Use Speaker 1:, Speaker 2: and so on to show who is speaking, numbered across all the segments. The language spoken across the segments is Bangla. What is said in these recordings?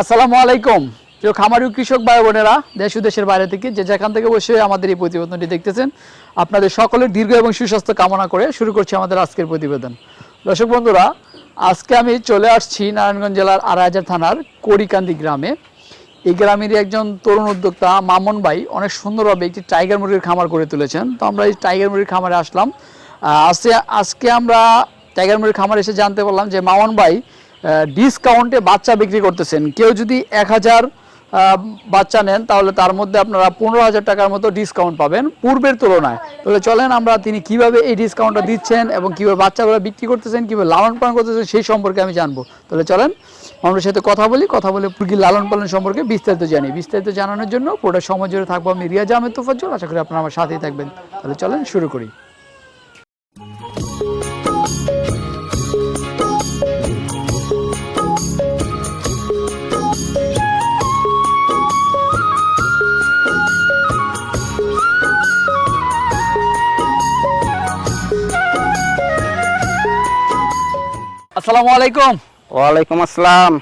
Speaker 1: আসসালামু আলাইকুম। প্রিয় খামারি কৃষক ভাই বোনেরা, দেশ দেশের বাইরে থেকে যে যেখান থেকে বসে আমাদের এই প্রতিবেদনটি দেখতেছেন, আপনাদের সকলের দীর্ঘ এবং সুস্বাস্থ্য কামনা করে শুরু করছি আমাদের আজকের প্রতিবেদন। দর্শক বন্ধুরা, আজকে আমি চলে আসছি নারায়ণগঞ্জ জেলার আড়াইহাজার থানার করিকান্দি গ্রামে। এই গ্রামেরই একজন তরুণ উদ্যোক্তা মামুন ভাই অনেক সুন্দরভাবে একটি টাইগার মুরগির খামার করে তুলেছেন। তো আমরা এই টাইগার মুরগির খামারে আসলাম। আজকে আজকে আমরা টাইগার মুরগির খামারে এসে জানতে পারলাম যে মামুন ভাই ডিসকাউন্টে বাচ্চা বিক্রি করতেছেন। কেউ যদি এক হাজার বাচ্চা নেন, তাহলে তার মধ্যে আপনারা পনেরো হাজার টাকার মতো ডিসকাউন্ট পাবেন পূর্বের তুলনায়। তাহলে চলেন আমরা তিনি কীভাবে এই ডিসকাউন্টটা দিচ্ছেন এবং কীভাবে বাচ্চাগুলো বিক্রি করতেছেন, কীভাবে লালন পালন করতেছেন সেই সম্পর্কে আমি জানব। তাহলে চলেন, আমরা সাথে কথা বলি, কথা বলে মুরগির লালন পালন সম্পর্কে বিস্তারিত জানি। বিস্তারিত জানানোর জন্য পুরোটা সময় জুড়ে থাকব আমি রিয়াজ আহমেদ তোফাজ্জল। আশা করি আপনারা আমার সাথেই থাকবেন। তাহলে চলেন, শুরু করি। আসসালামু আলাইকুম।
Speaker 2: ওয়ালাইকুম আসসালাম।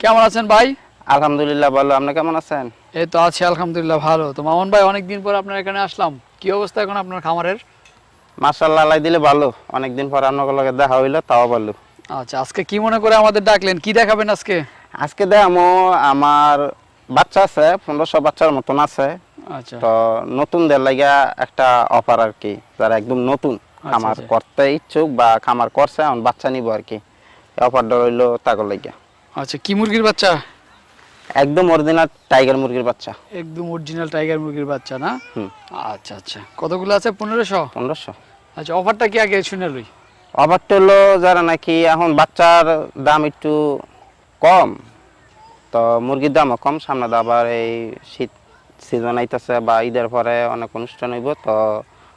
Speaker 1: কেমন আছেন ভাই?
Speaker 2: আলহামদুলিল্লাহ ভালো। আপনি কেমন আছেন?
Speaker 1: এই তো আছি আলহামদুলিল্লাহ ভালো। তো মামুন ভাই অনেকদিন পর আপনার এখানে আসলাম। কি অবস্থা এখন আপনার খামারের?
Speaker 2: মার্শাল্লাহ আল্লাহ দিলে ভালো। অনেকদিন পর আপনার লগে দেখা হইল তাও ভালো।
Speaker 1: আচ্ছা আজকে কি মনে করে আমাদের ডাকলেন? কি দেখাবেন আজকে?
Speaker 2: আজকে দেখামো আমার বাচ্চা আছে পনেরোশো বাচ্চার মতন আছে।
Speaker 1: আচ্ছা।
Speaker 2: তো নতুনদের লাগা একটা অফার আর কি যারা একদম নতুন খামার
Speaker 1: আচ্ছা।
Speaker 2: করতে ইচ্ছুক বা খামার করছে এখন বাচ্চা নিব আর কি। অফারটা রইল তাগর লাগিয়া।
Speaker 1: আচ্ছা কি মুরগির বাচ্চা?
Speaker 2: একদম অরিজিনাল টাইগার মুরগির বাচ্চা।
Speaker 1: একদম অরিজিনাল টাইগার মুরগির বাচ্চা না? আচ্ছা আচ্ছা। কতগুলো আছে? পনেরোশো?
Speaker 2: পনেরোশো।
Speaker 1: আচ্ছা অফারটা কি আগে শুনে লই?
Speaker 2: অফারটা হলো যারা নাকি এখন বাচ্চার দাম একটু কম তো মুরগির দামও কম সামনে আবার এই শীত সিজন আইতেছে বা ঈদের পরে অনেক অনুষ্ঠান হইব তো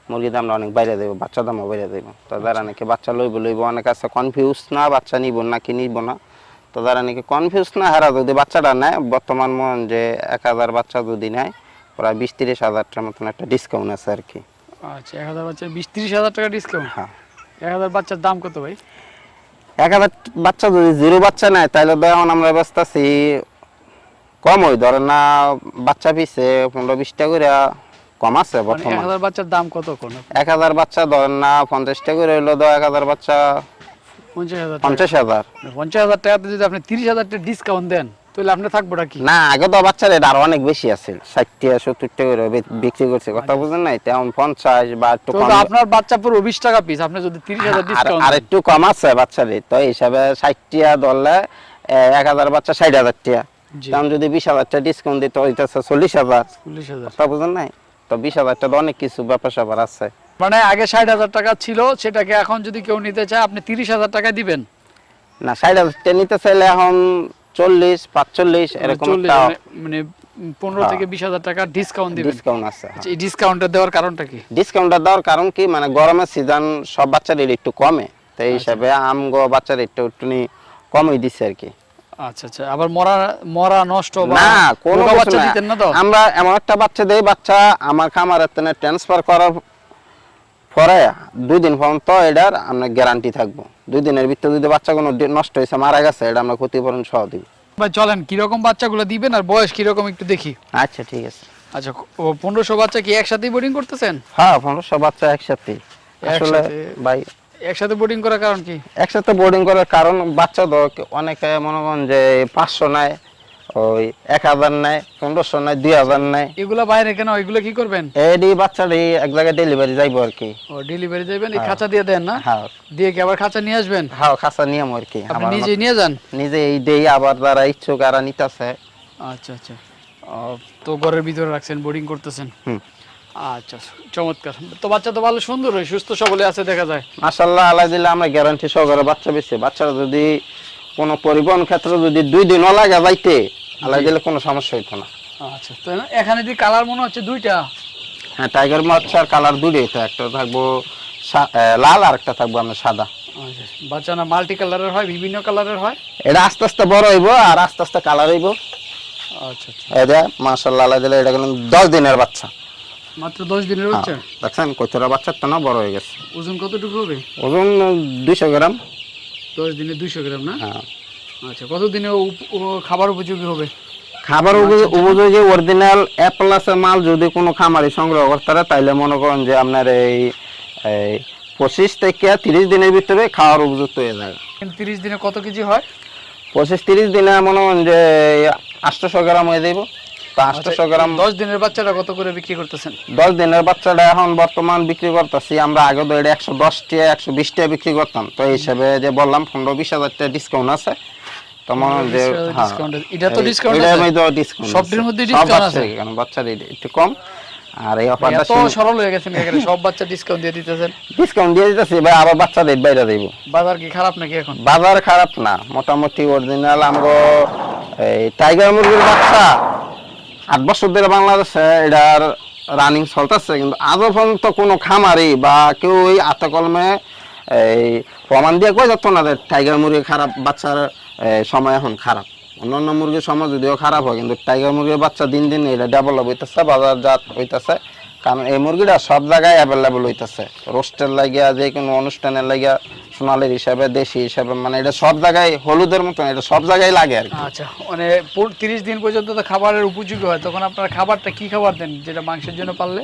Speaker 2: মুরগির দামটা অনেক বাইরে দেবো বাচ্চার দামও বাইরে দেবো। তো যারা নাকি বাচ্চা লইব লইব অনেক আছে। কনফিউজ না বাচ্চা নিব না কি নিব না? তো যারা নাকি কনফিউজ না হারা যদি বাচ্চাটা নেয় বর্তমান মন যে এক হাজার বাচ্চা যদি নেয় প্রায় বিশ তিরিশ হাজারটার মতন একটা ডিসকাউন্ট আছে আর কি।
Speaker 1: আচ্ছা এক হাজার বাচ্চা বিশ তিরিশ হাজার টাকা ডিসকাউন্ট
Speaker 2: হ্যাঁ।
Speaker 1: এক হাজার বাচ্চার দাম কত ভাই?
Speaker 2: এক হাজার বাচ্চা যদি জিরো বাচ্চা নেয় তাহলে তো এখন আমরা ব্যস্ত আছি কম ওই ধরেন না বাচ্চা পিছে পনেরো বিশটা করে কম আছে
Speaker 1: মানে
Speaker 2: বর্তমান।
Speaker 1: হাজার বাচ্চার দাম কত কোন
Speaker 2: এক হাজার বাচ্চা ধরেন না পঞ্চাশটা করে হইল তো এক হাজার বাচ্চা
Speaker 1: পঞ্চাশ হাজার টাকা।
Speaker 2: পঞ্চাশ হাজার।
Speaker 1: পঞ্চাশ হাজার টাকাতে যদি আপনি তিরিশ হাজার টাকা ডিসকাউন্ট দেন তাহলে আপনি থাকবোটা কি?
Speaker 2: না আগে তো বাচ্চার এটা আরও অনেক বেশি আছে। ষাটটা সত্তরটা করে বি- বিক্রি করছে কথা বুঝেন নাই? তেমন পঞ্চাশ বা একটু
Speaker 1: তো
Speaker 2: কম।
Speaker 1: আপনার বাচ্চা পুরো বিশ টাকা পিস আপনি যদি তিরিশ হাজার
Speaker 2: আর-
Speaker 1: ডিসকাউন্ট
Speaker 2: আর একটু কম আছে বাচ্চারই তো এই হিসাবে ষাটটিয়া ধরলে এ, এক হাজার বাচ্চা ষাট হাজার টিয়া
Speaker 1: জি।
Speaker 2: যদি বিশ হাজার টাকা ডিসকাউন্ট দিতে হইতেছে চল্লিশ হাজার।
Speaker 1: চল্লিশ হাজার।
Speaker 2: কথা বুঝেন নাই? তো বিশ হাজার টাকা অনেক কিছু ব্যাপার স্যাপার আছে।
Speaker 1: মানে আগে ষাট হাজার টাকা ছিল সেটাকে এখন যদি কেউ নিতে চায় আপনি তিরিশ হাজার টাকা দিবেন।
Speaker 2: না ষাট হাজার টাকা নিতে চাইলে এখন চল্লিশ পাঁচচল্লিশ এরকম
Speaker 1: মানে- মানে পনেরো
Speaker 2: হ্যাঁ।
Speaker 1: থেকে বিশ হাজার টাকা ডিসকাউন্ট দিবেন।
Speaker 2: ডিসকাউন্ট আছে
Speaker 1: আচ্ছা, এই ডিসকাউন্টটা দেওয়ার কারণটা কি?
Speaker 2: ডিসকাউন্টটা দেওয়ার কারণ কি? মানে গরমের সিজন সব বাচ্চাদের একটু কমে। তো এই হিসাবে আমগো বাচ্চার একটু একটু কমই দিচ্ছে আর কি।
Speaker 1: আচ্ছা আচ্ছা। আবার মরা মরা নষ্ট
Speaker 2: না কোনো
Speaker 1: বাচ্চা দিতেন না তো?
Speaker 2: আমরা এমন একটা বাচ্চা দেই বাচ্চা আমার খামারের তেনে ট্রান্সফার করার পরে দুই দিন পর্যন্ত এটার আমরা গ্যারান্টি থাকব। দুই দিনের ভিতরে যদি বাচ্চা কোনো নষ্ট হয়েছে মারা গেছে এটা আমরা ক্ষতিপূরণ সহ দিব।
Speaker 1: ভাই চলেন কীরকম বাচ্চাগুলো দিবেন আর বয়স কীরকম একটু দেখি?
Speaker 2: আচ্ছা ঠিক আছে।
Speaker 1: আচ্ছা ও পনেরোশো বাচ্চা কি একসাথেই বোর্ডিং করতেছেন?
Speaker 2: হ্যাঁ পনেরোশো বাচ্চা একসাথে আসলে ভাই
Speaker 1: একসাথে বোর্ডিং করার কারণ কি?
Speaker 2: একসাথে বোর্ডিং করার কারণ বাচ্চা তো অনেকে মনে করেন যে পাঁচশো নেয় ওই এক হাজার নেয় পনেরোশো নেয় দুই হাজার নেয়।
Speaker 1: এগুলো বাইরে কেন? এগুলো কি করবেন?
Speaker 2: এডি বাচ্চাটি এক জায়গায় ডেলিভারি যাইবো আর কি।
Speaker 1: ও ডেলিভারি যাবেন এই খাঁচা দিয়ে দেন না?
Speaker 2: হ্যাঁ।
Speaker 1: দিয়ে কি আবার খাঁচা নিয়ে আসবেন?
Speaker 2: হ্যাঁ খাসা নিয়ম আর কি।
Speaker 1: আপনি নিজে নিয়ে যান?
Speaker 2: নিজে এই দেই আবার যারা ইচ্ছুক আর নিতেছে।
Speaker 1: আচ্ছা আচ্ছা। তো ঘরের ভিতরে রাখছেন বোর্ডিং করতেছেন।
Speaker 2: হুম।
Speaker 1: আচ্ছা চমৎকার। তো বাচ্চা তো ভালো সুন্দর হয় সুস্থ সবলে আছে দেখা যায়।
Speaker 2: মাসাল্লাহ আল্লাহ দিলে আমরা গ্যারান্টি সহকারে বাচ্চা বেশি বাচ্চারা যদি কোনো পরিবহন ক্ষেত্রে যদি দুই দিনও লাগে যাইতে আল্লাহ দিলে কোনো সমস্যা হইতো না।
Speaker 1: আচ্ছা তো এখানে যে কালার মনে হচ্ছে দুইটা?
Speaker 2: হ্যাঁ টাইগার বাচ্চার কালার দুটোই তো। একটা থাকব লাল আর একটা থাকব আমরা সাদা।
Speaker 1: আচ্ছা বাচ্চা না মাল্টি কালারের হয় বিভিন্ন কালারের হয়?
Speaker 2: এটা আস্তে আস্তে বড় হইব আর আস্তে আস্তে কালার হইব।
Speaker 1: আচ্ছা আচ্ছা।
Speaker 2: এটা মাসাল্লাহ আল্লাহ দিলে এটা কিন্তু দশ দিনের বাচ্চা।
Speaker 1: মাত্র দশ দিনের বাচ্চা?
Speaker 2: দেখছেন কচুরা বাচ্চার তো না বড় হয়ে গেছে।
Speaker 1: ওজন কতটুকু হবে?
Speaker 2: ওজন দুইশো গ্রাম।
Speaker 1: দশ দিনে দুইশো গ্রাম না?
Speaker 2: হ্যাঁ।
Speaker 1: আচ্ছা কতদিনে উপ- খাবার উপযোগী হবে?
Speaker 2: খাবার উপযোগী- অরিজিনাল এ প্লাসের মাল যদি কোনো খামারি সংগ্রহ করতে পারে তাইলে মনে করেন যে আপনার এই এই পঁচিশ থেকে তিরিশ দিনের ভিতরে খাওয়ার উপযুক্ত হয়ে যাবে।
Speaker 1: তিরিশ দিনে কত কেজি হয়?
Speaker 2: পঁচিশ তিরিশ দিনে মনে করেন যে আটশোশো গ্রাম হয়ে যাইব। আটশোশো গ্রাম
Speaker 1: দশ দিনের বাচ্চাটা কত করে বিক্রি করতেছেন?
Speaker 2: দশ দিনের বাচ্চাটা এখন বর্তমান বিক্রি করতেছি আমরা আগে তো এটা একশো বিক্রি করতাম। তো এই হিসাবে যে বললাম পনেরো বিশ হাজার টাকা ডিসকাউন্ট আছে মনে হয় যে
Speaker 1: 20,000 discount আছে। মধ্যে
Speaker 2: সব আর এই অফারটা
Speaker 1: সরল হয়ে গেছেন বাচ্চা ডিসকাউন্ট দিয়ে দিতেছেন।
Speaker 2: ডিসকাউন্ট দিয়ে দিতেছি ভাই আবার বাচ্চা রেট বাইরে দিব।
Speaker 1: বাজার কি খারাপ নাকি এখন?
Speaker 2: বাজার খারাপ না মোটামুটি অরিজিনাল আমরা এই টাইগার মুরগির বাচ্চা। আট বছর ধরে বাংলাদেশে এটার রানিং চলতেছে, কিন্তু আজও পর্যন্ত কোনো খামারি বা কেউ ওই আতে কলমে এই প্রমাণ দিয়ে কই যাচ্ছ না যে টাইগার মুরগি খারাপ, বাচ্চার সময় এখন খারাপ। অন্যান্য মুরগির সময় যদিও খারাপ হয়, কিন্তু টাইগার মুরগির বাচ্চা দিন দিন এটা ডেভেলপ হইতেছে, বাজারজাত হইতেছে। কারণ এই মুরগিটা সব জায়গায় অ্যাভেলেবল হইতেছে। রোস্টের লাগিয়া যে কোনো অনুষ্ঠানের লাগিয়া সোনালির হিসাবে দেশি হিসাবে মানে এটা সব জায়গায় হলুদের মতন এটা সব জায়গায় লাগে আর
Speaker 1: আচ্ছা মানে তিরিশ দিন পর্যন্ত তো খাবারের উপযোগী হয় তখন আপনারা খাবারটা কি খাবার দেন যেটা মাংসের জন্য পারলে?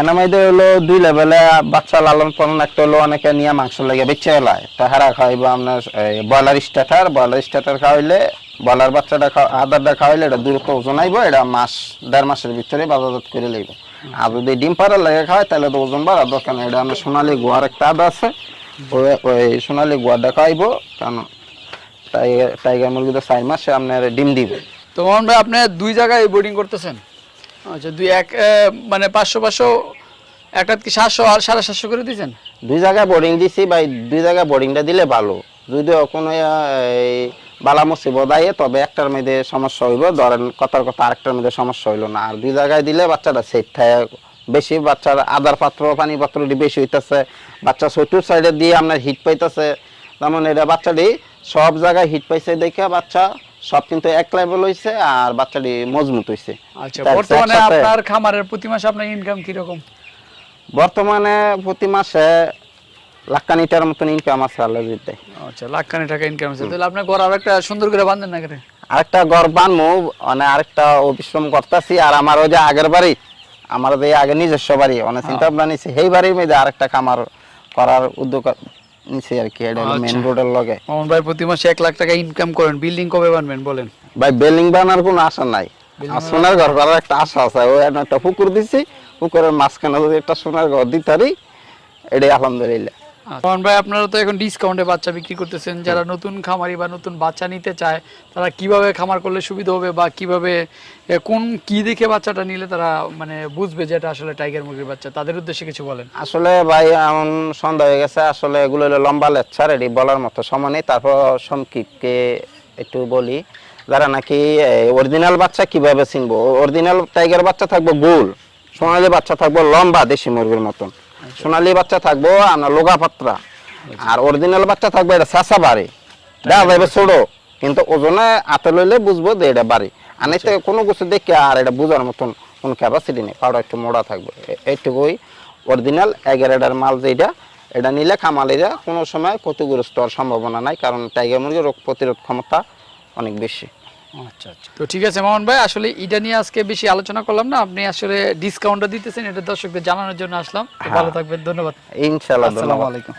Speaker 2: এনামাইদের হলো দুই লেভেলে বাচ্চা লালন পালন একটা হলো অনেকে নিয়ে মাংস লাগে বেচে এলায় তাহারা খাওয়াইবো আপনার ব্রয়লার স্টার্টার ব্রয়লার স্টার্টার খাওয়াইলে ব্রয়লার বাচ্চাটা খাওয়া আদারটা খাওয়াইলে এটা দ্রুত ওজন আইব এটা মাস দেড় মাসের ভিতরে বাজারজাত করে লইব। আর যদি ডিম পাড়ার লাগে খাওয়াই তাহলে তো ওজন বাড়ার দরকার নেই। এটা আমরা সোনালি গোয়ার একটা আদা আছে সোনালি গোয়াটা খাওয়াইবো কারণ টাইগার টাইগার মুরগি তো চার মাসে আপনার ডিম দিব।
Speaker 1: তো মোহন ভাই আপনি দুই জায়গায় বোর্ডিং করতেছেন? আচ্ছা দুই এক মানে পাঁচশো পাঁচশো একটা কি সাতশো আর সাড়ে সাতশো করে দিয়েছেন?
Speaker 2: দুই জায়গায় বোর্ডিং দিছি বা দুই জায়গায় বোর্ডিংটা দিলে ভালো। যদি কোনো এই বালা মুসিবত আয়ে তবে একটার মধ্যে সমস্যা হইব ধরেন কথার কথা আরেকটার মধ্যে সমস্যা হইল না। আর দুই জায়গায় দিলে বাচ্চাটা সেফ থাকে। বেশি বাচ্চার আদার পাত্র পানি পাত্রটি বেশি হইতেছে। বাচ্চা চতুর সাইডে দিয়ে আপনার হিট পাইতেছে। তেমন এটা বাচ্চাটি সব জায়গায় হিট পাইছে দেখে বাচ্চা সব কিন্তু এক লেভেল হইছে আর বাচ্চাটি মজবুত হইছে।
Speaker 1: আচ্ছা বর্তমানে আপনার খামারের প্রতি মাসে আপনার ইনকাম কীরকম?
Speaker 2: বর্তমানে প্রতি মাসে লাখানিটার মতন ইনকাম আছে আল্লাহ দিতে।
Speaker 1: আচ্ছা টাকা ইনকাম আছে। তাহলে আপনি ঘর আর একটা সুন্দর করে বাঁধেন না
Speaker 2: আরেকটা ঘর বানমু মানে আরেকটা অবিশ্রম করতেছি। আর আমার ওই যে আগের বাড়ি আমার যে আগে নিজস্ব বাড়ি অনেক চিন্তা ভাবনা নিছি সেই বাড়ির মধ্যে আরেকটা খামার করার উদ্যোগ নিছি আর কি এটা মেন
Speaker 1: আচ্ছা।
Speaker 2: রোডের লগে।
Speaker 1: মোহন ভাই প্রতি মাসে এক লাখ টাকা ইনকাম করেন। বিল্ডিং কবে বানবেন বলেন?
Speaker 2: ভাই বিল্ডিং বানার কোনো আশা নাই। আর সোনার ঘর করার একটা আশা আছে। ও একটা পুকুর দিছি পুকুরের মাঝখানে যদি একটা সোনার ঘর দিতারি এটাই আলহামদুলিল্লাহ।
Speaker 1: মোহন ভাই আপনারা তো এখন ডিসকাউন্টে বাচ্চা বিক্রি করতেছেন। যারা নতুন খামারি বা নতুন বাচ্চা নিতে চায় তারা কীভাবে খামার করলে সুবিধা হবে বা কীভাবে কোন কি দেখে বাচ্চাটা নিলে তারা মানে বুঝবে যে এটা আসলে টাইগার মুরগির বাচ্চা? তাদের উদ্দেশ্যে কিছু বলেন।
Speaker 2: আসলে ভাই এমন সন্ধ্যা হয়ে গেছে। আসলে এগুলো হলো লম্বা লেকচার এটি বলার মতো সময় নেই। তারপর সমকিককে একটু বলি যারা নাকি অরিজিনাল বাচ্চা কীভাবে চিনবো? অরিজিনাল টাইগার বাচ্চা থাকব গোল সোনালী বাচ্চা থাকব লম্বা দেশি মুরগির মতন। সোনালী বাচ্চা থাকব আমরা লোগা পাত্রা। আর অরিজিনাল বাচ্চা থাকব এটা চাষা বাড়ি। দেখা যাবে ছোট। কিন্তু ওজনে হাতে লইলে বুঝব যে এটা বাড়ি। আর নাই তো কোনো কিছু দেখে আর এটা বোঝার মতন কোনো ক্যাপাসিটি নেই। পাউডার একটু মোড়া থাকবে। এইটুকুই অরিজিনাল এগারেটার মাল যেটা এটা নিলে খামালিরা কোনো সময় ক্ষতিগ্রস্ত হওয়ার সম্ভাবনা নাই কারণ টাইগার মুরগির রোগ প্রতিরোধ ক্ষমতা অনেক বেশি।
Speaker 1: আচ্ছা আচ্ছা। তো ঠিক আছে মোহন ভাই আসলে এটা নিয়ে আজকে বেশি আলোচনা করলাম না। আপনি আসলে ডিসকাউন্টটা দিতেছেন এটা দর্শকদের জানানোর জন্য আসলাম। ভালো থাকবেন ধন্যবাদ।
Speaker 2: ইনশাল্লাহ
Speaker 1: আসসালামু আলাইকুম।